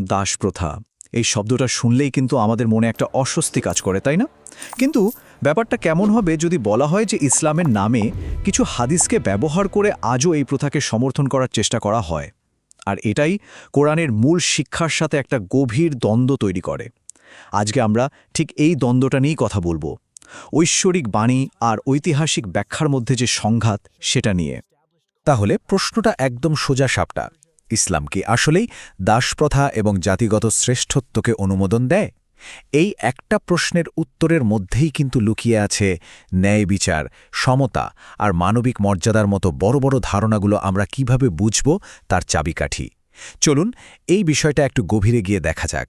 দাস প্রথা এই শব্দটা শুনলেই কিন্তু আমাদের মনে একটা অস্বস্তি কাজ করে, তাই না? কিন্তু ব্যাপারটা কেমন হবে যদি বলা হয় যে ইসলামের নামে কিছু হাদিসকে ব্যবহার করে আজও এই প্রথাকে সমর্থন করার চেষ্টা করা হয়। আর এটাই কোরআনের মূল শিক্ষার সাথে একটা গভীর দ্বন্দ্ব তৈরি করে। আজকে আমরা ঠিক এই দ্বন্দ্বটা নিয়েই কথা বলব। ঐশ্বরিক বাণী আর ঐতিহাসিক ব্যাখ্যার মধ্যে যে সংঘাত, সেটা নিয়ে। তাহলে প্রশ্নটা একদম সোজা সাপটা। ইসলাম কি আসলেই দাসপ্রথা এবং জাতিগত শ্রেষ্ঠত্বকে অনুমোদন দেয়? এই একটা প্রশ্নের উত্তরের মধ্যেই কিন্তু লুকিয়ে আছে ন্যায় বিচার, সমতা আর মানবিক মর্যাদার মতো বড় বড় ধারণাগুলো আমরা কীভাবে বুঝব তার চাবিকাঠি। চলুন এই বিষয়টা একটু গভীরে গিয়ে দেখা যাক।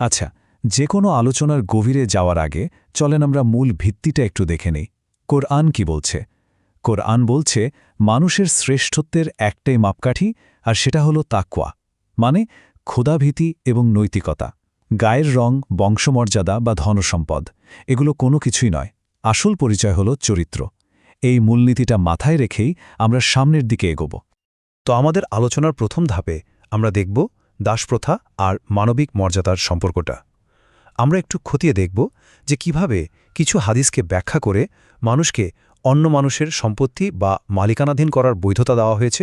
আচ্ছা যে কোনো আলোচনার গভীরে যাওয়ার আগে চলেন আমরা মূল ভিত্তিটা একটু দেখে নিই। কোরআন কি বলছে? কোরআন বলছে, মানুষের শ্রেষ্ঠত্বের একটাই মাপকাঠি আর সেটা হলো তাকওয়া মানে ক্ষুধাভীতি এবং নৈতিকতা। গায়ের রং, বংশমর্যাদা বা ধনসম্পদ, এগুলো কোনো কিছুই নয়। আসল পরিচয় হলো চরিত্র। এই মূলনীতিটা মাথায় রেখেই আমরা সামনের দিকে এগোব। তো আমাদের আলোচনার প্রথম ধাপে আমরা দেখব দাসপ্রথা আর মানবিক মর্যাদার সম্পর্কটা। আমরা একটু খতিয়ে দেখব যে কীভাবে কিছু হাদিসকে ব্যাখ্যা করে মানুষকে অন্য মানুষের সম্পত্তি বা মালিকানাধীন করার বৈধতা দেওয়া হয়েছে,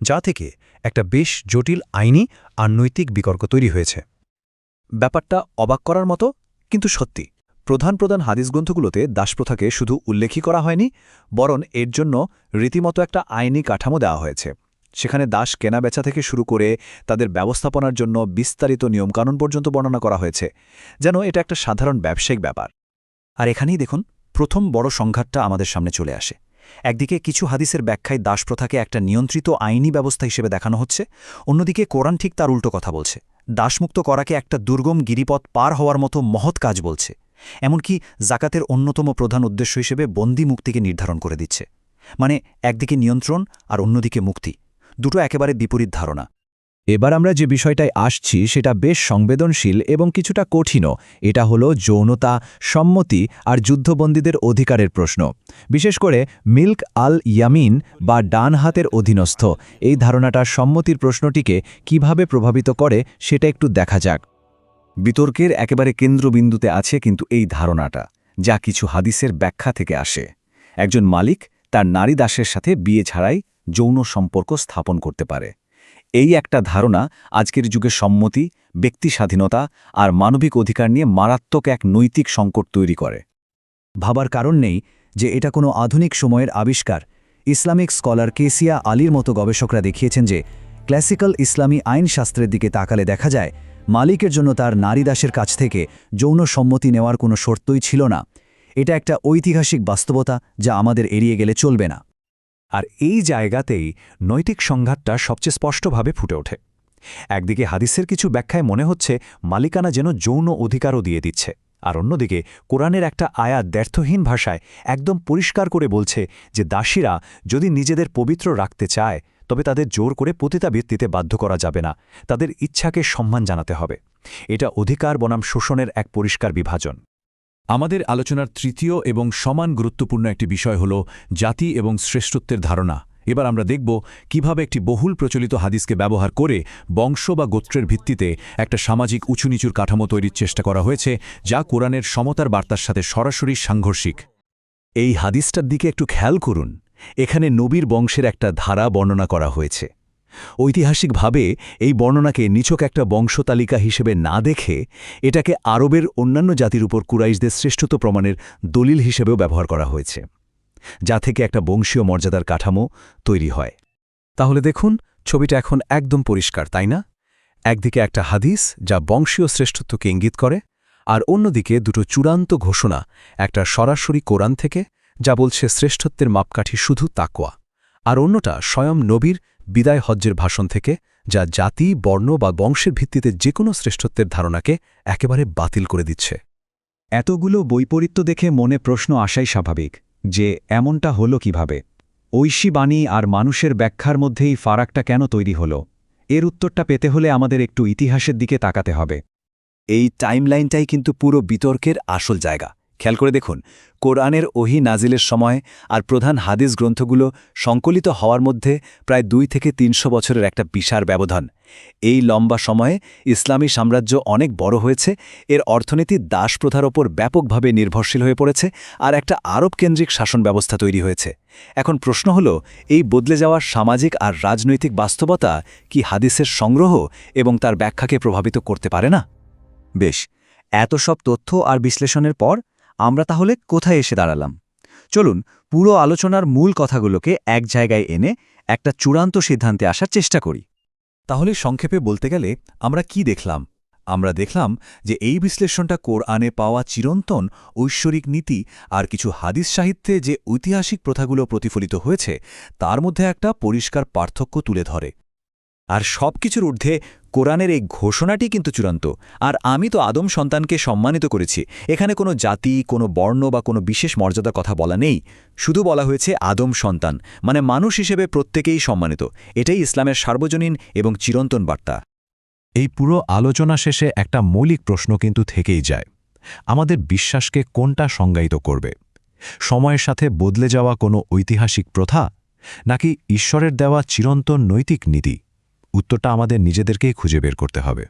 যা থেকে একটা বেশ জটিল আইনি আর নৈতিক বিকর্ক তৈরি হয়েছে। ব্যাপারটা অবাক করার মতো, কিন্তু সত্যি। প্রধান প্রধান হাদিস গ্রন্থগুলোতে দাসপ্রথাকে শুধু উল্লেখই করা হয়নি, বরং এর জন্য রীতিমতো একটা আইনি কাঠামো দেওয়া হয়েছে। সেখানে দাস কেনাবেচা থেকে শুরু করে তাদের ব্যবস্থাপনার জন্য বিস্তারিত নিয়মকানুন পর্যন্ত বর্ণনা করা হয়েছে, যেন এটা একটা সাধারণ ব্যবসায়িক ব্যাপার। আর এখানেই দেখুন, প্রথম বড় সংঘাতটা আমাদের সামনে চলে আসে। একদিকে কিছু হাদিসের ব্যাখ্যায় দাসপ্রথাকে একটা নিয়ন্ত্রিত আইনি ব্যবস্থা হিসেবে দেখানো হচ্ছে, অন্যদিকে কোরআন ঠিক তার উল্টো কথা বলছে। দাসমুক্ত করাকে একটা দুর্গম গিরিপথ পার হওয়ার মতো মহৎ কাজ বলছে, এমনকি জাকাতের অন্যতম প্রধান উদ্দেশ্য হিসেবে বন্দি মুক্তিকে নির্ধারণ করে দিচ্ছে। মানে একদিকে নিয়ন্ত্রণ আর অন্যদিকে মুক্তি, দুটো একেবারে বিপরীত ধারণা। এবার আমরা যে বিষয়টায় আসছি সেটা বেশ সংবেদনশীল এবং কিছুটা কঠিনও। এটা হলো যৌনতা, সম্মতি আর যুদ্ধবন্দীদের অধিকারের প্রশ্ন। বিশেষ করে মিল্ক আল ইয়ামিন বা ডান হাতের অধীনস্থ, এই ধারণাটা সম্মতির প্রশ্নটিকে কীভাবে প্রভাবিত করে সেটা একটু দেখা যাক। বিতর্কের একেবারে কেন্দ্রবিন্দুতে আছে কিন্তু এই ধারণাটা, যা কিছু হাদিসের ব্যাখ্যা থেকে আসে। একজন মালিক তার নারী দাসের সাথে বিয়ে ছাড়াই যৌন সম্পর্ক স্থাপন করতে পারে। এই একটা ধারণা আজকের যুগে সম্মতি, ব্যক্তি স্বাধীনতা আর মানবিক অধিকার নিয়ে মারাত্মক এক নৈতিক সংকট তৈরি করে। ভাবার কারণ নেই যে এটা কোনো আধুনিক সময়ের আবিষ্কার। ইসলামিক স্কলার কেসিয়া আলীর মতো গবেষকরা দেখিয়েছেন যে ক্লাসিক্যাল ইসলামী আইনশাস্ত্রের দিকে তাকালে দেখা যায়, মালিকের জন্য তার নারী দাসের কাছ থেকে যৌন সম্মতি নেওয়ার কোনো শর্তই ছিল না। এটা একটা ঐতিহাসিক বাস্তবতা যা আমাদের এড়িয়ে গেলে চলবে না। আর এই জায়গাতেই নৈতিক সংঘাতটা সবচেয়ে স্পষ্টভাবে ফুটে ওঠে। একদিকে হাদিসের কিছু ব্যাখ্যায় মনে হচ্ছে মালিকানা যেন যৌন অধিকারও দিয়ে দিচ্ছে, আর অন্যদিকে কোরআনের একটা আয়াত দ্ব্যর্থহীন ভাষায় একদম পরিষ্কার করে বলছে যে দাসীরা যদি নিজেদের পবিত্র রাখতে চায়, তবে তাদের জোর করে পতিতাবৃত্তিতে বাধ্য করা যাবে না, তাদের ইচ্ছাকে সম্মান জানাতে হবে। এটা অধিকার বনাম শোষণের এক পরিষ্কার বিভাজন। আমাদের আলোচনার তৃতীয় এবং সমান গুরুত্বপূর্ণ একটি বিষয় হল জাতি এবং শ্রেষ্ঠত্বের ধারণা। এবার আমরা দেখব কীভাবে একটি বহুল প্রচলিত হাদিসকে ব্যবহার করে বংশ বা গোত্রের ভিত্তিতে একটা সামাজিক উঁচুনিচুর কাঠামো তৈরির চেষ্টা করা হয়েছে, যা কোরআনের সমতার বার্তার সাথে সরাসরি সাংঘর্ষিক। এই হাদিসটার দিকে একটু খেয়াল করুন। এখানে নবীর বংশের একটা ধারা বর্ণনা করা হয়েছে। ঐতিহাসিকভাবে, এই বর্ণনাকে নিছক একটা বংশতালিকা হিসেবে না দেখে, এটাকে আরবের অন্যান্য জাতির উপর কুরাইশদের শ্রেষ্ঠত্ব প্রমাণের দলিল হিসেবেও ব্যবহার করা হয়েছে, যা থেকে একটা বংশীয় মর্যাদার কাঠামো তৈরি হয়। তাহলে দেখুন, ছবিটা এখন একদম পরিষ্কার, তাই না? একদিকে একটা হাদিস যা বংশীয় শ্রেষ্ঠত্বকে ইঙ্গিত করে, আর অন্যদিকে দুটো চূড়ান্ত ঘোষণা, একটা সরাসরি কোরআন থেকে, যা বলছে শ্রেষ্ঠত্বের মাপকাঠি শুধু তাকোয়া আর অন্যটা স্বয়ং নবীর বিদায় হজ্জের ভাষণ থেকে, যা জাতি, বর্ণ বা বংশের ভিত্তিতে যে কোনো শ্রেষ্ঠত্বের ধারণাকে একেবারে বাতিল করে দিচ্ছে। এতগুলো বৈপরীত্য দেখে মনে প্রশ্ন আসাই স্বাভাবিক, যে এমনটা হলো কীভাবে? ঐশী বাণী আর মানুষের ব্যাখ্যার মধ্যেই ফারাকটা কেন তৈরি হলো? এর উত্তরটা পেতে হলে আমাদের একটু ইতিহাসের দিকে তাকাতে হবে। এই টাইমলাইনটাই কিন্তু পুরো বিতর্কের আসল জায়গা। খেয়াল করে দেখুন, কোরআনের ওহি নাজিলের সময় আর প্রধান হাদিস গ্রন্থগুলো সংকলিত হওয়ার মধ্যে প্রায় দুই থেকে তিনশো বছরের একটা বিশাল ব্যবধান। এই লম্বা সময়ে ইসলামী সাম্রাজ্য অনেক বড় হয়েছে, এর অর্থনীতি দাসপ্রথার ওপর ব্যাপকভাবে নির্ভরশীল হয়ে পড়েছে আর একটা আরবকেন্দ্রিক শাসন ব্যবস্থা তৈরি হয়েছে। এখন প্রশ্ন হল, এই বদলে যাওয়া সামাজিক আর রাজনৈতিক বাস্তবতা কি হাদিসের সংগ্রহ এবং তার ব্যাখ্যাকে প্রভাবিত করতে পারে না? বেশ, এত সব তথ্য আর বিশ্লেষণের পর আমরা তাহলে কোথায় এসে দাঁড়ালাম? চলুন, পুরো আলোচনার মূল কথাগুলোকে এক জায়গায় এনে একটা চূড়ান্ত সিদ্ধান্তে আসার চেষ্টা করি। তাহলে সংক্ষেপে বলতে গেলে, আমরা কি দেখলাম? আমরা দেখলাম যে এই বিশ্লেষণটা কোরআনে পাওয়া চিরন্তন ঐশ্বরিক নীতি আর কিছু হাদিস সাহিত্যে যে ঐতিহাসিক প্রথাগুলো প্রতিফলিত হয়েছে, তার মধ্যে একটা পরিষ্কার পার্থক্য তুলে ধরে। আর সব কিছুর ঊর্ধ্বে কোরআনের এই ঘোষণাটি কিন্তু চূড়ান্ত। আর আমি তো আদম সন্তানকে সম্মানিত করেছি। এখানে কোনো জাতি, কোনো বর্ণ বা কোনো বিশেষ মর্যাদার কথা বলা নেই। শুধু বলা হয়েছে আদম সন্তান মানে মানুষ হিসেবে প্রত্যেকেই সম্মানিত। এটাই ইসলামের সার্বজনীন এবং চিরন্তন বার্তা। এই পুরো আলোচনা শেষে একটা মৌলিক প্রশ্ন কিন্তু থেকেই যায়। আমাদের বিশ্বাসকে কোনটা সংজ্ঞায়িত করবে? সময়ের সাথে বদলে যাওয়া কোনো ঐতিহাসিক প্রথা? নাকি ঈশ্বরের দেওয়া চিরন্তন নৈতিক নীতি? উত্তরটা আমাদের নিজেদেরকেই খুঁজে বের করতে হবে।